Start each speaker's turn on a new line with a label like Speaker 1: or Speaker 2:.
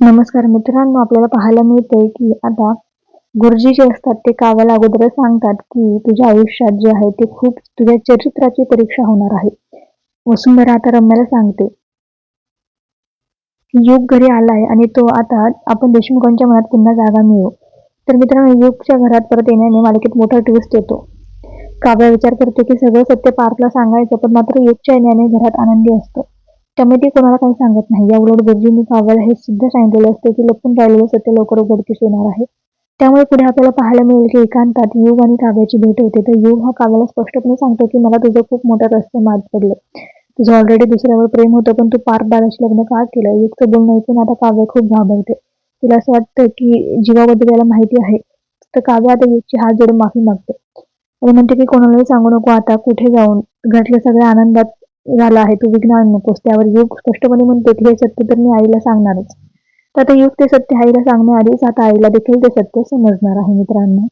Speaker 1: नमस्कार मित्रांनो आपल्याला पाहायला मिळते की आता गुरुजी जे असतात ते काव्याला अगोदरच सांगतात की तुझ्या आयुष्यात जे आहे ते खूप तुझ्या चरित्राची परीक्षा होणार आहे. वसुंधरा आता रम्याला सांगते. युग घरी आलाय आणि तो आता आपण देशमुखांच्या मनात पुन्हा जागा मिळू तर मित्रांनो युगच्या घरात परत येण्याने मालिकेत मोठा ट्विस्ट येतो. काव्या विचार करते की सगळं सत्य पार्थला सांगायचं पण मात्र युगच्या येण्याने घरात आनंदी असतो. त्यामुळे कोणाला काही सांगत नाही. या उलट गुरुजींनी काव्याला हे सुद्धा सांगितलेलं असते की लपून राहिलेलं सत्य लवकर उघडकीस येणार आहे. त्यामुळे पुढे आपल्याला पाहायला मिळेल की एकांतात युग आणि काव्याची भेट होते. तर युग हा काव्याला स्पष्टपणे सांगतो की मला तुझं खूप मोठं रस्ते मात पडलं. तुझं ऑलरेडी दुसऱ्यावर प्रेम होतं पण तू पार बाराशी लग्न का केलं? युगचं बोलणं ऐकून आता काव्य खूप घाबरते. तिला असं वाटतं की जीवाबद्दल याला माहिती आहे. तर काव्य आता युगची हात जोडून माफी मागते. आणि म्हणते की कोणालाही सांगू नको आता. कुठे जाऊन? घटल्या सगळ्या आनंदात झाला आहे तू विघ्न आणू नकोस. त्यावर युग स्पष्टपणे म्हणतो की हे सत्य तर मी आईला सांगणारच. तर आता युग ते सत्य आईला सांगण्याआधीच आता आईला देखील ते सत्य समजणार आहे मित्रांनो.